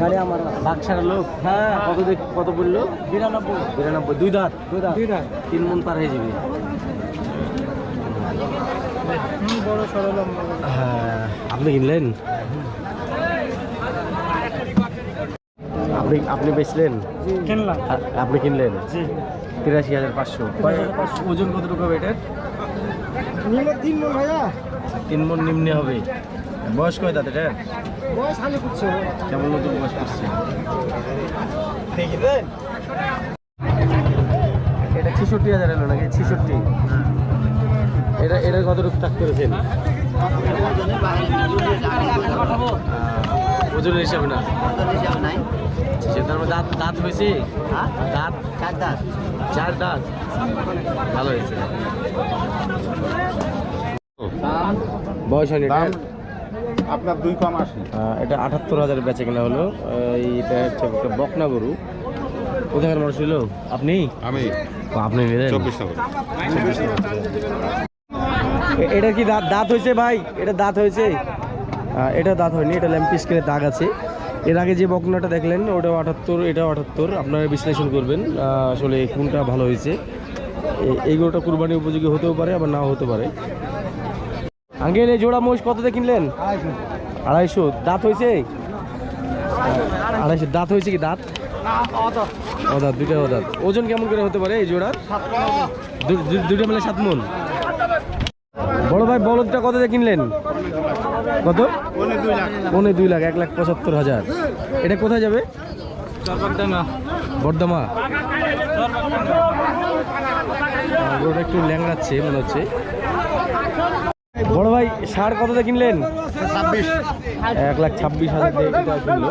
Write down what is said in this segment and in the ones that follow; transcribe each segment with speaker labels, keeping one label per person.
Speaker 1: গাড়ি আমার বাক্সার লোক। হ্যাঁ। কত দেখ- কত বলল? বিরানব্বই। বিরানব্বই দুই দাঁত দুই দাঁত। দুই দাঁত। তিন মন পার হয়ে যাবে।
Speaker 2: বড় সরল
Speaker 1: হ্যাঁ আপনি কিনলেন? আপনি আপনি বেচলেন?
Speaker 2: কিনলাম।
Speaker 1: আপনি কিনলেন? তিরাশি হাজার পাঁচশো। ওজন কতটুকু হবে এটার?
Speaker 2: তিন মন ভাইয়া।
Speaker 1: তিন মন নিম্নে হবে। বয়স কয় দাঁত এটা
Speaker 2: বয়স হালে করছে
Speaker 1: কেমন নতুন বয়স করছে এটা ছেষট্টি হাজার এলো নাকি? ছেষট্টি। এটা এটা কতটুকু টাক করেছেন? ওজনের হিসাবে না। দাঁত দাঁত হয়েছে? দাঁত? চার দাঁত। চার দাঁত? ভালো হয়েছে। বয়স হয়নি
Speaker 3: আপনার দুই কম আসি
Speaker 1: এটা আটাত্তর হাজার বেচে কেনা হলো। এইটা হচ্ছে একটা বকনা গরু। কোথাকার মানুষ ছিল আপনি?
Speaker 3: আমি।
Speaker 1: আপনি নিলেন?
Speaker 3: চব্বিশ
Speaker 1: এটা কি দাঁত? দাঁত হয়েছে ভাই? এটা দাঁত হয়েছে? এটা দাঁত হয়নি এটা ল্যাম্প স্ক্রিনে দাগ আছে। এর আগে যে বকনাটা দেখলেন ওটাও আটাত্তর এটাও আটাত্তর, আপনারা বিশ্লেষণ করবেন আসলে কোনটা ভালো হয়েছে। এ- এই গরুটা কুরবানি উপযোগী হতেও পারে, আবার নাও হতে পারে। আঙ্কেল, এই জোড়া মোষ কততে কিনলেন? আড়াইশো। দাঁত হয়েছে? আড়াইশো। দাঁত হয়েছে কি দাঁত? ও দাঁত দুইটা ও দাঁত ওজন কেমন করে হতে পারে এই জোড়ার? দুইটা মিলে সাত মন। বড় ভাই, বলদটা কত দিয়ে কিনলেন? কত? পৌনে দুই লাখ। এক লাখ পঁচাত্তর হাজার। এটা কোথায় যাবে? বর্ধমা গরুটা একটু ল্যাংড়াচ্ছে মনে হচ্ছে। বড় ভাই সার কত দিয়ে কিনলেন এক লাখ ছাব্বিশ হাজার দিয়ে কিনলো।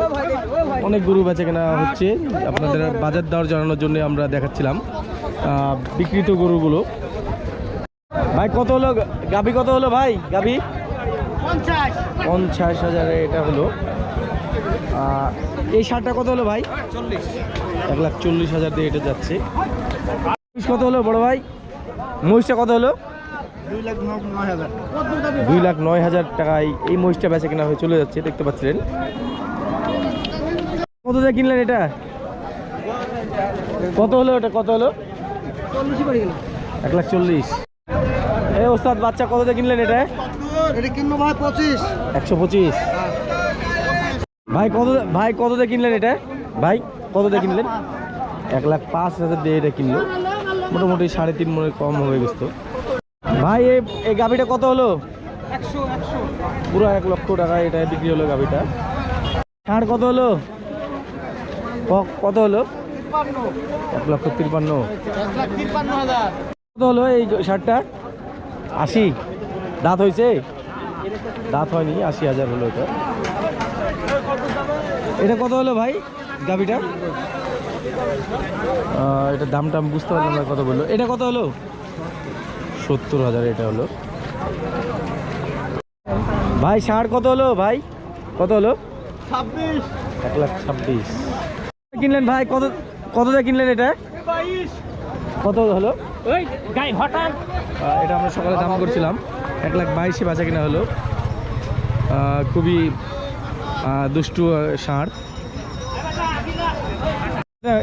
Speaker 1: অনেক গরু বেচে কেনা হচ্ছে। আপনাদের বাজার দর জানানোর জন্য আমরা দেখাচ্ছিলাম আহ, বিক্রিত গরুগুলো। ভাই কত হলো? গাবি কত হলো ভাই? গাবি
Speaker 2: পঞ্চাশ।
Speaker 1: হাজারে এটা হলো। আহ, এই শার্টটা কত হলো ভাই? এক লাখ চল্লিশ হাজার দিয়ে এটা যাচ্ছে। কত হলো বড় ভাই? মহিষটা কত হলো?
Speaker 2: দুই লাখ নয় হাজার।
Speaker 1: টাকায় এই মহিষটা বেচে কেনা হয়ে চলে যাচ্ছে দেখতে পাচ্ছিলেন। কত দিয়ে কিনলেন এটা? কত হলো এটা কত হলো? এক লাখ চল্লিশ। এই ওস্তাদ বাচ্চা কত দিয়ে কিনলেন এটা?
Speaker 2: এটা কিনবো ভাই পঁচিশ।
Speaker 1: একশো পঁচিশ। ভাই কত ভাই কত দিয়ে কিনলেন এটা? ভাই কত দিয়ে কিনলেন? এক লাখ পাঁচ হাজার দিয়ে এটা কিনলো। মোটামুটি সাড়ে তিন মনে কম হয়ে গেছে ভাই এই গাভিটা কত হলো? পুরো এক লক্ষ টাকা এটা বিক্রি হলো গাভিটা। ষাঁড় কত হলো? ক- কত হলো? এক লক্ষ তিরপান্ন
Speaker 2: তিপ্পান্ন
Speaker 1: কত হলো এই শার্টটা আশি। দাঁত হয়েছে দাঁত হয়নি আশি হাজার হলো এটা। এটা কত হলো ভাই গাভিটা? এটা দাম টাম বুঝতে পারলাম না কত বলল। এটা কত হলো? সত্তর হাজার এটা হলো। ভাই ষাঁড় কত হলো ভাই? কত হলো?
Speaker 2: ছাব্বিশ।
Speaker 1: এক লাখ ছাব্বিশ। কিনলেন ভাই কত কত দিয়ে কিনলেন এটা?
Speaker 2: বাইশ।
Speaker 1: কত হলো? এটা আমরা সকালে দাম করছিলাম। এক লাখ বাইশে বাঁচা কিনা হলো। খুবই দুষ্টু ষাঁড়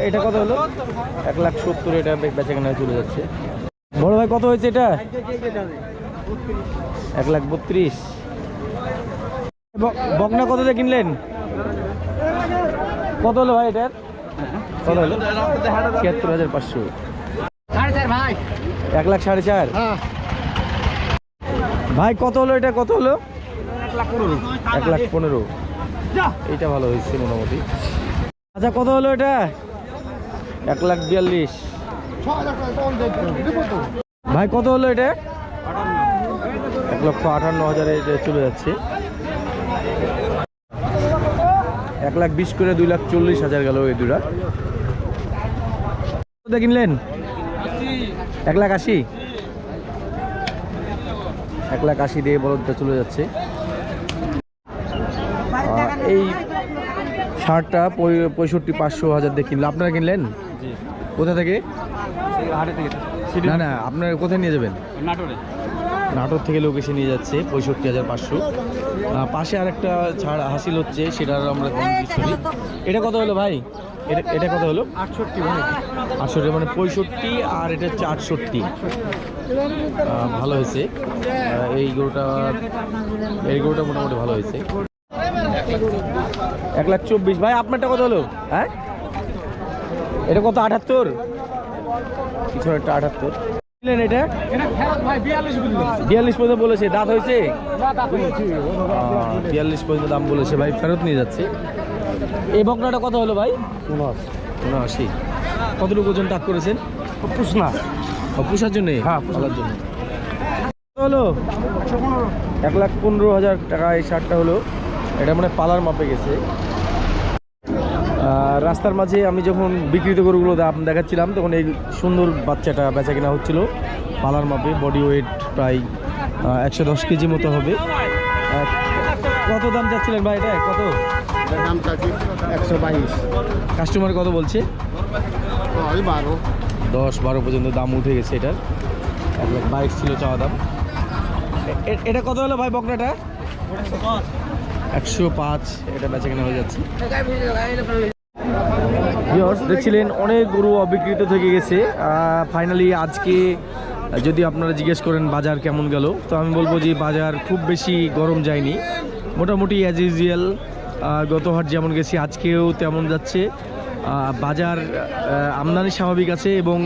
Speaker 1: এটা- কত হলো? এক লাখ সত্তর এটা বেচা কেনা চলে যাচ্ছে। বড় ভাই কত হয়েছে এটা? এক লাখ বত্রিশ। বকনা কত দিয়ে কিনলেন? কত হলো ভাই এটার? কত হলো ছিয়াত্তর হাজার পাঁচশো।
Speaker 2: ভাই।
Speaker 1: এক লাখ সাড়ে চার।
Speaker 2: হ্যাঁ।
Speaker 1: ভাই কত হলো এটা? কত হলো?
Speaker 2: এক লাখ পনেরো।
Speaker 1: এইটা ভালো হয়েছে মোটামুটি। আচ্ছা কত হলো এটা? এক লাখ বিয়াল্লিশ। ভাই কত হলো এটা? এক লক্ষ আটান্ন হাজারে এটা চলে যাচ্ছে। এক লাখ বিশ করে দুই লাখ চল্লিশ হাজার গেল এই দুটা। কিনলেন? এক লাখ আশি? এক লাখ আশি দিয়ে বলদটা চলে যাচ্ছে। এই শার্টটা পঁয়- পঁয়ষট্টি পাঁচশো হাজার দিয়ে কিনলো। আপনারা কিনলেন? কোথা থেকে? না না আপনারা কোথায় নিয়ে যাবেন?
Speaker 2: নাটোর।
Speaker 1: থেকে লোক এসে নিয়ে যাচ্ছে পঁয়ষট্টি হাজার পাঁচশো। পাশে আর একটা ছাড় হাসিল হচ্ছে সেটার আমরা এটা কত হলো ভাই? এটা এটা কত হলো?
Speaker 2: আটষট্টি
Speaker 1: আটষট্টি মানে পঁয়ষট্টি আর এটা হচ্ছে আটষট্টি। ভালো হয়েছে। এই গরুটা এই গরুটা মোটামুটি ভালো হয়েছে। এক লাখ চব্বিশ। ভাই আপনারটা কত হলো? হ্যাঁ? এটা কত আটাত্তর? একটা আটাত্তর। এটা?
Speaker 2: বিয়াল্লিশ
Speaker 1: পর্যন্ত বলেছে দাঁত হয়েছে? বিয়াল্লিশ পর্যন্ত দাম বলেছে। ভাই ফেরত নিয়ে যাচ্ছে। এই বকনাটা কত হলো ভাই? উনআশি। কতটুকু ওজন তাক করেছেন?
Speaker 2: পুষনা
Speaker 1: পুষার জন্যে?
Speaker 2: হ্যাঁ,
Speaker 1: পালার জন্য। হলো? এক লাখ পনেরো হাজার টাকা এই শার্টটা হলো। এটা মানে পালার মাপে গেছে। রাস্তার মাঝে আমি যখন বিক্রিত গরুগুলো দাম দেখাচ্ছিলাম তখন এই সুন্দর বাচ্চাটা বেচা কেনা হচ্ছিল। পালার মাপে বডি ওয়েট প্রায় একশো দশ কেজি মতো হবে। কত দাম চাচ্ছিলেন ভাই এটা? কত?
Speaker 3: দাম চাচ্ছি একশো বাইশ।
Speaker 1: কাস্টমার কত বলছে?
Speaker 3: ওই বারো।
Speaker 1: দশ বারো পর্যন্ত দাম উঠে গেছে এটার। এক লাখ বাইশ ছিল চাওয়া দাম। এটা কত হলো ভাই বকনাটা? একশো পাঁচ। এটা বেচা কেনা হয়ে যাচ্ছে। দেখছিলেন অনেক গরু অবিকৃত থেকে গেছে। ফাইনালি আজকে যদি আপনারা জিজ্ঞেস করেন বাজার কেমন গেল তো আমি বলব যে বাজার খুব বেশি গরম যায়নি। মোটামুটি অ্যাজ ইউজুয়াল গত হাট যেমন গেছি আজকেও তেমন যাচ্ছে। বাজার আমদানি স্বাভাবিক আছে এবং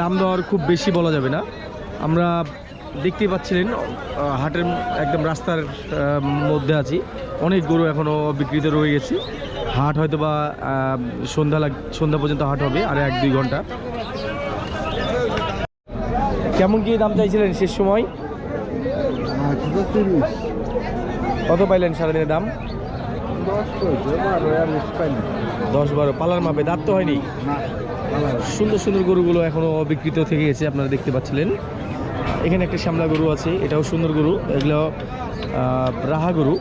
Speaker 1: দাম দর খুব বেশি বলা যাবে না। আমরা দেখতেই পাচ্ছিলেন হাটের একদম রাস্তার মধ্যে আছি। অনেক গরু এখনও বিক্রিত রয়ে গেছে। হাট হয়তো বা সন্ধ্যা লাগ সন্ধ্যা পর্যন্ত হাট হবে আর এক দুই ঘণ্টা। কেমন কি দাম চাইছিলেন শেষ সময়? কত পাইলেন সারাদিনের দাম? দশ বারো, পালার মাপে দাঁত তো হয়নি। সুন্দর সুন্দর গরুগুলো এখনও অবিকৃত থেকে গেছে, আপনারা দেখতে পাচ্ছিলেন। এখানে একটা শ্যামলা গরু আছে, এটাও সুন্দর গরু, এগুলো রাহা গরু।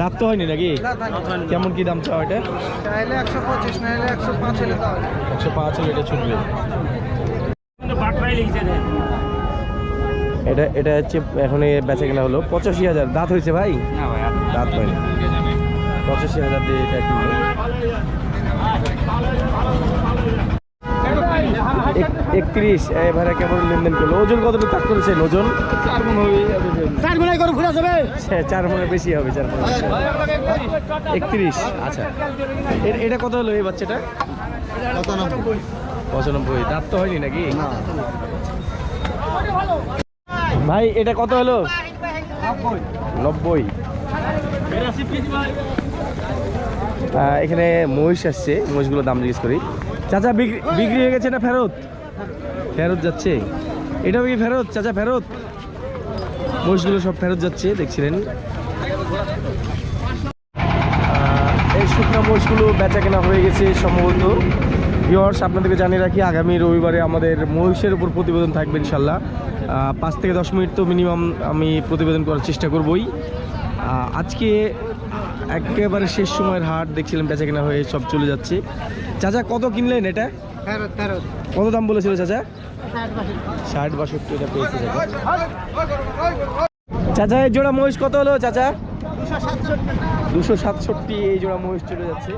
Speaker 1: দাঁত তো হয়নি নাকি? কেমন কি দাম চাও এটা?
Speaker 2: একশো পাঁচ হলে
Speaker 1: এটা ছুটবে। এটা এটা হচ্ছে এখন বেচা কেনা হলো। পঁচাশি হাজার। দাঁত হয়েছে ভাই?
Speaker 2: না ভাই
Speaker 1: দাঁত হয়নি। পঁচাশি হাজার দিয়ে এটা একত্রিশ এবারে কেমন লেনদেন করল? ওজন কতটুকু তাক করেছেন? ওজন?
Speaker 2: চার গুলাই করে ঘুরে যাবে।
Speaker 1: হ্যাঁ, চার মনে বেশি হবে চার মনে একত্রিশ আচ্ছা। এটা কত হলো এই বাচ্চাটা? পঁচানব্বই। দাঁত তো হয়নি নাকি? ভাই, এটা কত হলো? নব্বই। এখানে মহিষ আসছে মহিষগুলো দাম জিজ্ঞেস করি। চাচা, বিক্রি হয়ে গেছে না ফেরত? ফেরত যাচ্ছে। এটাও কি ফেরত? চাচা, ফেরত? মহিষগুলো সব ফেরত যাচ্ছে, দেখছিলেন। এই শুকনো মহিষগুলো বেচা কেনা হয়ে গেছে সম্ভবত। ভিওর্স আপনাদেরকে জানিয়ে রাখি, আগামী রবিবারে আমাদের মহিষের উপর প্রতিবেদন থাকবে, ইনশাল্লাহ। পাঁচ থেকে দশ মিনিট তো মিনিমাম আমি প্রতিবেদন করার চেষ্টা করবই। আজকে একেবারে শেষ সময়ের হাট দেখছিলাম বেচা কেনা হয়ে সব চলে যাচ্ছে। চাচা কত কিনলেন এটা? কত দাম বলেছিল চাচা? ষাট বাষট্টি। এটা পেয়েছে চাচা। চাচা এই জোড়া মহিষ কত হলো চাচা? দুশো সাতষট্টি এই জোড়া মহিষ চলে যাচ্ছে।